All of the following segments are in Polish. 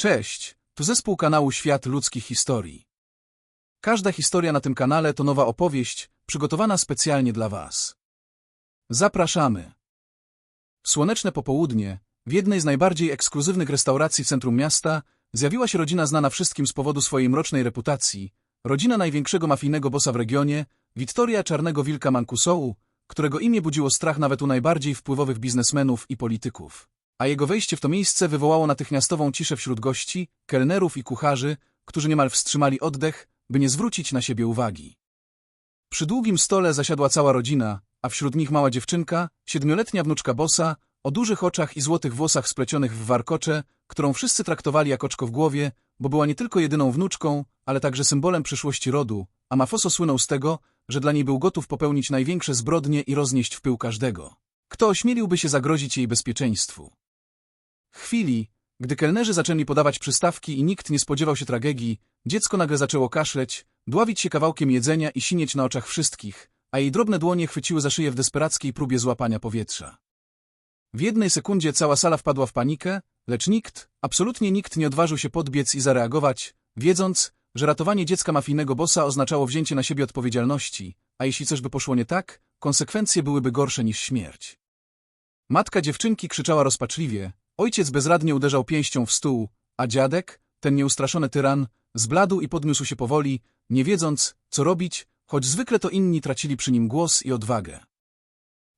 Cześć, tu zespół kanału Świat Ludzkich Historii. Każda historia na tym kanale to nowa opowieść, przygotowana specjalnie dla Was. Zapraszamy. Słoneczne popołudnie, w jednej z najbardziej ekskluzywnych restauracji w centrum miasta, zjawiła się rodzina znana wszystkim z powodu swojej mrocznej reputacji, rodzina największego mafijnego bossa w regionie, Wiktoria Czarnego Wilka Mancusołu, którego imię budziło strach nawet u najbardziej wpływowych biznesmenów i polityków a jego wejście w to miejsce wywołało natychmiastową ciszę wśród gości, kelnerów i kucharzy, którzy niemal wstrzymali oddech, by nie zwrócić na siebie uwagi. Przy długim stole zasiadła cała rodzina, a wśród nich mała dziewczynka, siedmioletnia wnuczka bossa, o dużych oczach i złotych włosach splecionych w warkocze, którą wszyscy traktowali jak oczko w głowie, bo była nie tylko jedyną wnuczką, ale także symbolem przyszłości rodu, a Mafoso słynął z tego, że dla niej był gotów popełnić największe zbrodnie i roznieść w pył każdego. Kto ośmieliłby się zagrozić jej bezpieczeństwu? Chwili, gdy kelnerzy zaczęli podawać przystawki i nikt nie spodziewał się tragedii, dziecko nagle zaczęło kaszleć, dławić się kawałkiem jedzenia i sinieć na oczach wszystkich, a jej drobne dłonie chwyciły za szyję w desperackiej próbie złapania powietrza. W jednej sekundzie cała sala wpadła w panikę, lecz nikt, absolutnie nikt nie odważył się podbiec i zareagować, wiedząc, że ratowanie dziecka mafijnego bossa oznaczało wzięcie na siebie odpowiedzialności, a jeśli coś by poszło nie tak, konsekwencje byłyby gorsze niż śmierć. Matka dziewczynki krzyczała rozpaczliwie, Ojciec bezradnie uderzał pięścią w stół, a dziadek, ten nieustraszony tyran, zbladł i podniósł się powoli, nie wiedząc, co robić, choć zwykle to inni tracili przy nim głos i odwagę.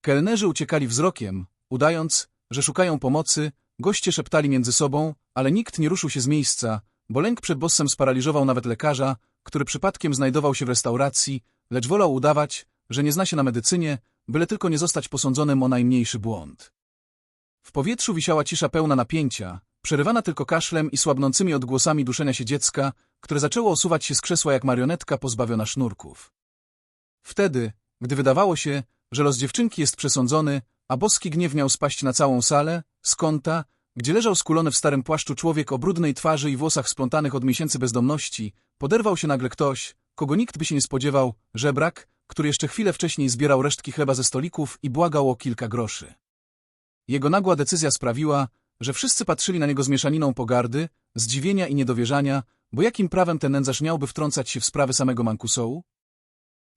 Kelnerzy uciekali wzrokiem, udając, że szukają pomocy, goście szeptali między sobą, ale nikt nie ruszył się z miejsca, bo lęk przed bossem sparaliżował nawet lekarza, który przypadkiem znajdował się w restauracji, lecz wolał udawać, że nie zna się na medycynie, byle tylko nie zostać posądzonym o najmniejszy błąd. W powietrzu wisiała cisza pełna napięcia, przerywana tylko kaszlem i słabnącymi odgłosami duszenia się dziecka, które zaczęło osuwać się z krzesła jak marionetka pozbawiona sznurków. Wtedy, gdy wydawało się, że los dziewczynki jest przesądzony, a boski gniew miał spaść na całą salę, z kąta, gdzie leżał skulony w starym płaszczu człowiek o brudnej twarzy i włosach splątanych od miesięcy bezdomności, poderwał się nagle ktoś, kogo nikt by się nie spodziewał, żebrak, który jeszcze chwilę wcześniej zbierał resztki chleba ze stolików i błagał o kilka groszy. Jego nagła decyzja sprawiła, że wszyscy patrzyli na niego z mieszaniną pogardy, zdziwienia i niedowierzania, bo jakim prawem ten nędzarz miałby wtrącać się w sprawy samego Mankusołu?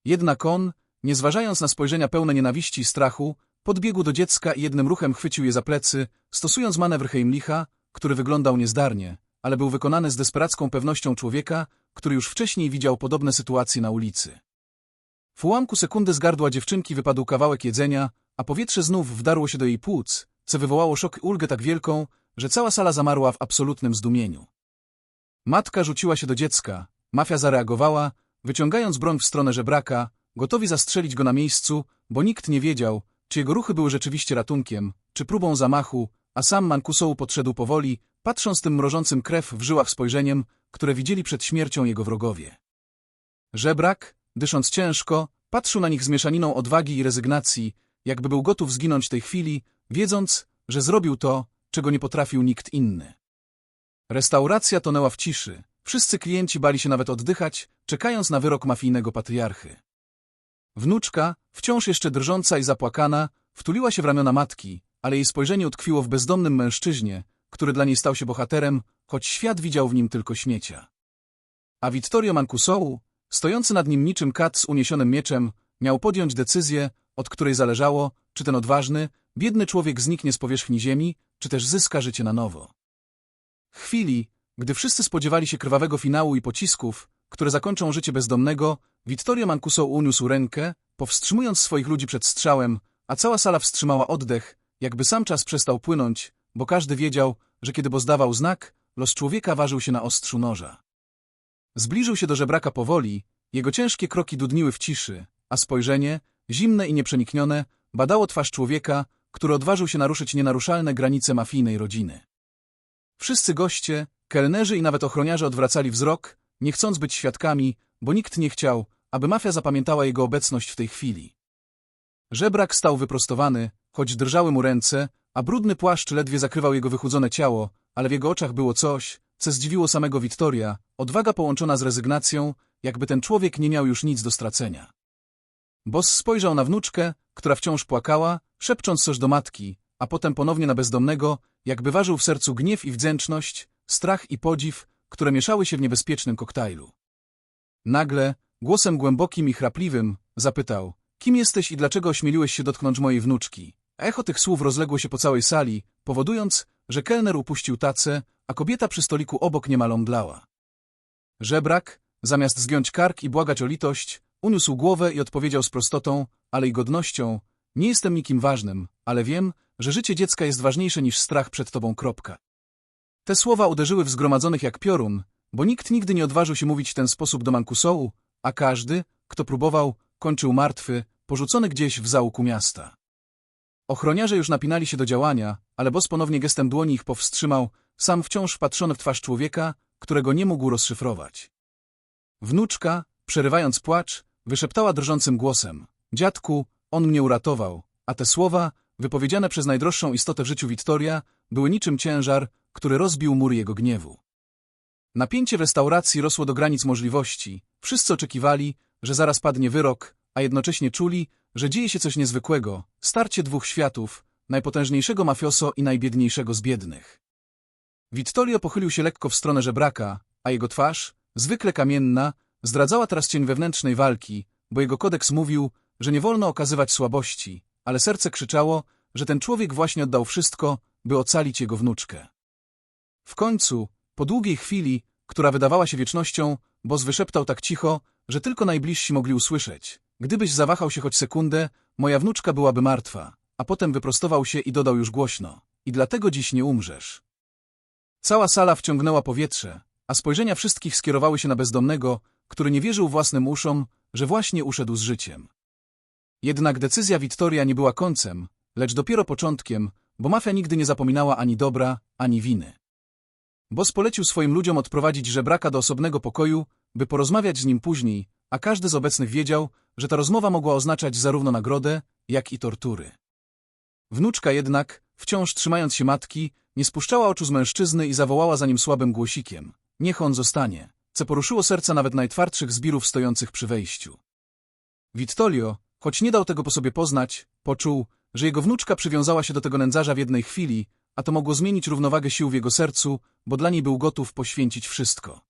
Jednak on, nie zważając na spojrzenia pełne nienawiści i strachu, podbiegł do dziecka i jednym ruchem chwycił je za plecy, stosując manewr Heimlicha, który wyglądał niezdarnie, ale był wykonany z desperacką pewnością człowieka, który już wcześniej widział podobne sytuacje na ulicy. W ułamku sekundy z gardła dziewczynki wypadł kawałek jedzenia, a powietrze znów wdarło się do jej płuc, co wywołało szok i ulgę tak wielką, że cała sala zamarła w absolutnym zdumieniu. Matka rzuciła się do dziecka, mafia zareagowała, wyciągając broń w stronę żebraka, gotowi zastrzelić go na miejscu, bo nikt nie wiedział, czy jego ruchy były rzeczywiście ratunkiem, czy próbą zamachu, a sam Mankusoł podszedł powoli, patrząc tym mrożącym krew w żyłach spojrzeniem, które widzieli przed śmiercią jego wrogowie. Żebrak, dysząc ciężko, patrzył na nich z mieszaniną odwagi i rezygnacji, jakby był gotów zginąć tej chwili, wiedząc, że zrobił to, czego nie potrafił nikt inny. Restauracja tonęła w ciszy, wszyscy klienci bali się nawet oddychać, czekając na wyrok mafijnego patriarchy. Wnuczka, wciąż jeszcze drżąca i zapłakana, wtuliła się w ramiona matki, ale jej spojrzenie utkwiło w bezdomnym mężczyźnie, który dla niej stał się bohaterem, choć świat widział w nim tylko śmiecia. A Vittorio Mancusołu, stojący nad nim niczym kat z uniesionym mieczem, miał podjąć decyzję, od której zależało, czy ten odważny, biedny człowiek zniknie z powierzchni ziemi, czy też zyska życie na nowo. W chwili, gdy wszyscy spodziewali się krwawego finału i pocisków, które zakończą życie bezdomnego, Vittorio Mancuso uniósł rękę, powstrzymując swoich ludzi przed strzałem, a cała sala wstrzymała oddech, jakby sam czas przestał płynąć, bo każdy wiedział, że kiedy zdawał znak, los człowieka ważył się na ostrzu noża. Zbliżył się do żebraka powoli, jego ciężkie kroki dudniły w ciszy, a spojrzenie, zimne i nieprzeniknione, badało twarz człowieka, który odważył się naruszyć nienaruszalne granice mafijnej rodziny. Wszyscy goście, kelnerzy i nawet ochroniarze odwracali wzrok, nie chcąc być świadkami, bo nikt nie chciał, aby mafia zapamiętała jego obecność w tej chwili. Żebrak stał wyprostowany, choć drżały mu ręce, a brudny płaszcz ledwie zakrywał jego wychudzone ciało, ale w jego oczach było coś, co zdziwiło samego Wiktoria, odwaga połączona z rezygnacją, jakby ten człowiek nie miał już nic do stracenia. Boss spojrzał na wnuczkę, która wciąż płakała, szepcząc coś do matki, a potem ponownie na bezdomnego, jakby ważył w sercu gniew i wdzięczność, strach i podziw, które mieszały się w niebezpiecznym koktajlu. Nagle, głosem głębokim i chrapliwym, zapytał, kim jesteś i dlaczego ośmieliłeś się dotknąć mojej wnuczki? Echo tych słów rozległo się po całej sali, powodując, że kelner upuścił tacę, a kobieta przy stoliku obok niemal omdlała. Żebrak, zamiast zgiąć kark i błagać o litość, uniósł głowę i odpowiedział z prostotą, ale i godnością, nie jestem nikim ważnym, ale wiem, że życie dziecka jest ważniejsze niż strach przed tobą. Kropka. Te słowa uderzyły w zgromadzonych jak piorun, bo nikt nigdy nie odważył się mówić w ten sposób do Mankusołu, a każdy, kto próbował, kończył martwy, porzucony gdzieś w zaułku miasta. Ochroniarze już napinali się do działania, ale Bos ponownie gestem dłoni ich powstrzymał, sam wciąż wpatrzony w twarz człowieka, którego nie mógł rozszyfrować. Wnuczka, przerywając płacz, wyszeptała drżącym głosem. Dziadku, on mnie uratował, a te słowa, wypowiedziane przez najdroższą istotę w życiu Wiktoria, były niczym ciężar, który rozbił mur jego gniewu. Napięcie w restauracji rosło do granic możliwości. Wszyscy oczekiwali, że zaraz padnie wyrok, a jednocześnie czuli, że dzieje się coś niezwykłego, starcie dwóch światów, najpotężniejszego mafioso i najbiedniejszego z biednych. Vittorio pochylił się lekko w stronę żebraka, a jego twarz, zwykle kamienna, zdradzała teraz cień wewnętrznej walki, bo jego kodeks mówił, że nie wolno okazywać słabości, ale serce krzyczało, że ten człowiek właśnie oddał wszystko, by ocalić jego wnuczkę. W końcu, po długiej chwili, która wydawała się wiecznością, Boz wyszeptał tak cicho, że tylko najbliżsi mogli usłyszeć. Gdybyś zawahał się choć sekundę, moja wnuczka byłaby martwa, a potem wyprostował się i dodał już głośno. I dlatego dziś nie umrzesz. Cała sala wciągnęła powietrze, a spojrzenia wszystkich skierowały się na bezdomnego, który nie wierzył własnym uszom, że właśnie uszedł z życiem. Jednak decyzja Wittoria nie była końcem, lecz dopiero początkiem, bo mafia nigdy nie zapominała ani dobra, ani winy. Boss polecił swoim ludziom odprowadzić żebraka do osobnego pokoju, by porozmawiać z nim później, a każdy z obecnych wiedział, że ta rozmowa mogła oznaczać zarówno nagrodę, jak i tortury. Wnuczka jednak, wciąż trzymając się matki, nie spuszczała oczu z mężczyzny i zawołała za nim słabym głosikiem. Niech on zostanie, co poruszyło serca nawet najtwardszych zbirów stojących przy wejściu. Vittolio, choć nie dał tego po sobie poznać, poczuł, że jego wnuczka przywiązała się do tego nędzarza w jednej chwili, a to mogło zmienić równowagę sił w jego sercu, bo dla niej był gotów poświęcić wszystko.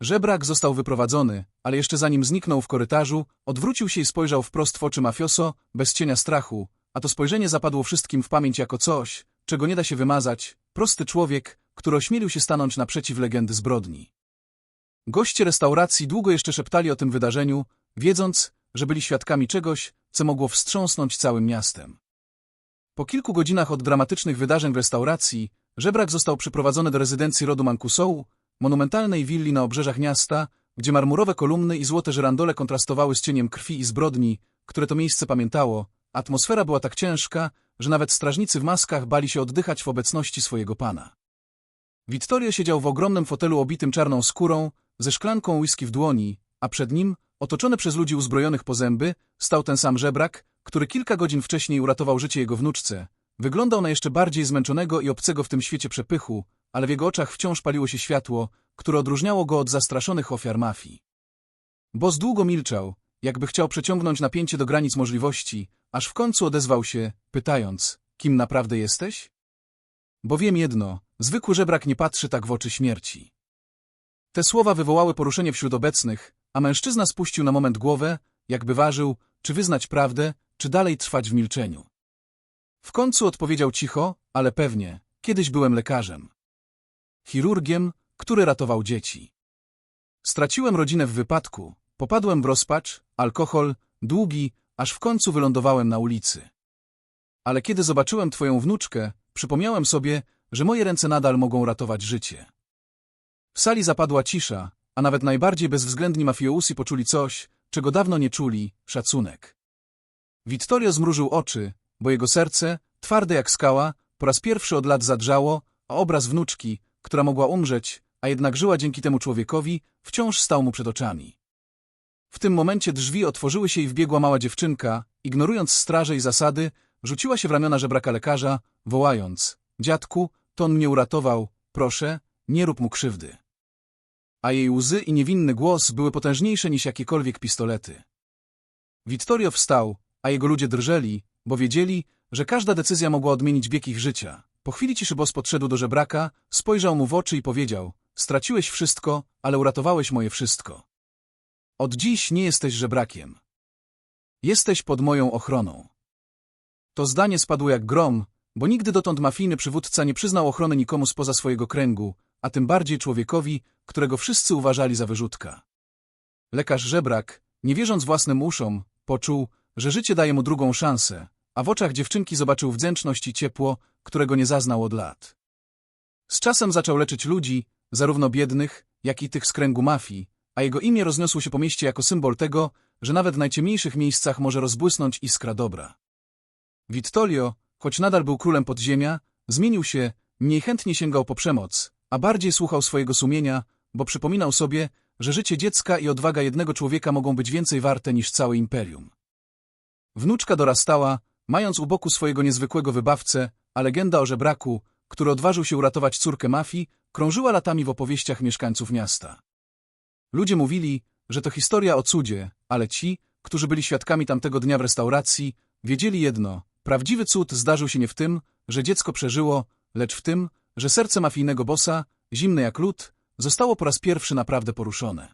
Żebrak został wyprowadzony, ale jeszcze zanim zniknął w korytarzu, odwrócił się i spojrzał wprost w oczy mafioso, bez cienia strachu, a to spojrzenie zapadło wszystkim w pamięć jako coś, czego nie da się wymazać, prosty człowiek, który ośmielił się stanąć naprzeciw legendy zbrodni. Goście restauracji długo jeszcze szeptali o tym wydarzeniu, wiedząc, że byli świadkami czegoś, co mogło wstrząsnąć całym miastem. Po kilku godzinach od dramatycznych wydarzeń w restauracji, żebrak został przyprowadzony do rezydencji rodu Mankusołu, monumentalnej willi na obrzeżach miasta, gdzie marmurowe kolumny i złote żerandole kontrastowały z cieniem krwi i zbrodni, które to miejsce pamiętało. Atmosfera była tak ciężka, że nawet strażnicy w maskach bali się oddychać w obecności swojego pana. Vittorio siedział w ogromnym fotelu obitym czarną skórą, ze szklanką whisky w dłoni, a przed nim, otoczony przez ludzi uzbrojonych po zęby, stał ten sam żebrak, który kilka godzin wcześniej uratował życie jego wnuczce. Wyglądał na jeszcze bardziej zmęczonego i obcego w tym świecie przepychu, ale w jego oczach wciąż paliło się światło, które odróżniało go od zastraszonych ofiar mafii. Boss długo milczał, jakby chciał przeciągnąć napięcie do granic możliwości, aż w końcu odezwał się, pytając, kim naprawdę jesteś? Bo wiem jedno, zwykły żebrak nie patrzy tak w oczy śmierci. Te słowa wywołały poruszenie wśród obecnych, a mężczyzna spuścił na moment głowę, jakby ważył, czy wyznać prawdę, czy dalej trwać w milczeniu. W końcu odpowiedział cicho, ale pewnie, kiedyś byłem lekarzem. Chirurgiem, który ratował dzieci. Straciłem rodzinę w wypadku, popadłem w rozpacz, alkohol, długi, aż w końcu wylądowałem na ulicy. Ale kiedy zobaczyłem twoją wnuczkę, przypomniałem sobie, że moje ręce nadal mogą ratować życie. W sali zapadła cisza, a nawet najbardziej bezwzględni mafiosi poczuli coś, czego dawno nie czuli, szacunek. Vittorio zmrużył oczy, bo jego serce, twarde jak skała, po raz pierwszy od lat zadrżało, a obraz wnuczki, która mogła umrzeć, a jednak żyła dzięki temu człowiekowi, wciąż stał mu przed oczami. W tym momencie drzwi otworzyły się i wbiegła mała dziewczynka, ignorując straże i zasady, rzuciła się w ramiona żebraka lekarza, wołając — Dziadku, to on mnie uratował, proszę, nie rób mu krzywdy. A jej łzy i niewinny głos były potężniejsze niż jakiekolwiek pistolety. Vittorio wstał, a jego ludzie drżeli, bo wiedzieli, że każda decyzja mogła odmienić bieg ich życia. Po chwili ciszy boss podszedł do żebraka, spojrzał mu w oczy i powiedział Straciłeś wszystko, ale uratowałeś moje wszystko. Od dziś nie jesteś żebrakiem. Jesteś pod moją ochroną. To zdanie spadło jak grom, bo nigdy dotąd mafijny przywódca nie przyznał ochrony nikomu spoza swojego kręgu, a tym bardziej człowiekowi, którego wszyscy uważali za wyrzutka. Lekarz żebrak, nie wierząc własnym uszom, poczuł, że życie daje mu drugą szansę, a w oczach dziewczynki zobaczył wdzięczność i ciepło, którego nie zaznał od lat. Z czasem zaczął leczyć ludzi, zarówno biednych, jak i tych z kręgu mafii, a jego imię rozniosło się po mieście jako symbol tego, że nawet w najciemniejszych miejscach może rozbłysnąć iskra dobra. Vittolio, choć nadal był królem podziemia, zmienił się, mniej chętnie sięgał po przemoc, a bardziej słuchał swojego sumienia, bo przypominał sobie, że życie dziecka i odwaga jednego człowieka mogą być więcej warte niż całe imperium. Wnuczka dorastała, mając u boku swojego niezwykłego wybawcę, a legenda o żebraku, który odważył się uratować córkę mafii, krążyła latami w opowieściach mieszkańców miasta. Ludzie mówili, że to historia o cudzie, ale ci, którzy byli świadkami tamtego dnia w restauracji, wiedzieli jedno, prawdziwy cud zdarzył się nie w tym, że dziecko przeżyło, lecz w tym, że serce mafijnego bossa, zimne jak lód, zostało po raz pierwszy naprawdę poruszone.